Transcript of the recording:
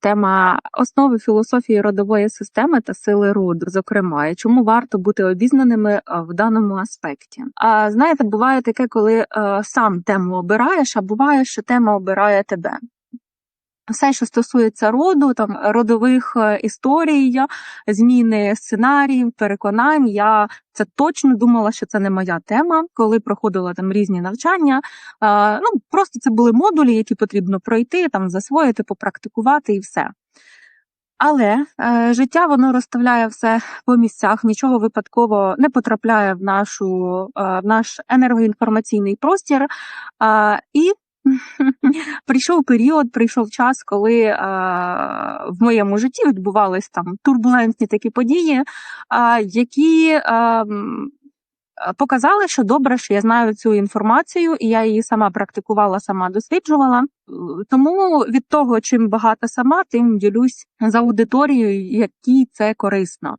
тема основи філософії родової системи та сили роду, зокрема, і чому варто бути обізнаними е, в даному аспекті. А знаєте, буває таке, коли е, сам тему обираєш, а буває, що тема обирає тебе. Все, що стосується роду, там родових е, історій, зміни сценаріїв, переконань. Я це точно думала, що це не моя тема, коли проходила там різні навчання. А, ну просто це були модулі, які потрібно пройти, там засвоїти, попрактикувати і все. Але е, життя воно розставляє все по місцях, нічого випадково не потрапляє в нашу е, наш енергоінформаційний простір. Е, і прийшов період, прийшов час, коли е, в моєму житті відбувались там турбулентні такі події, е, які е, показали, що добре, що я знаю цю інформацію, і я її сама практикувала, сама досліджувала. Е, Тому від того, чим багата сама, тим ділюсь з аудиторією, якій це корисно.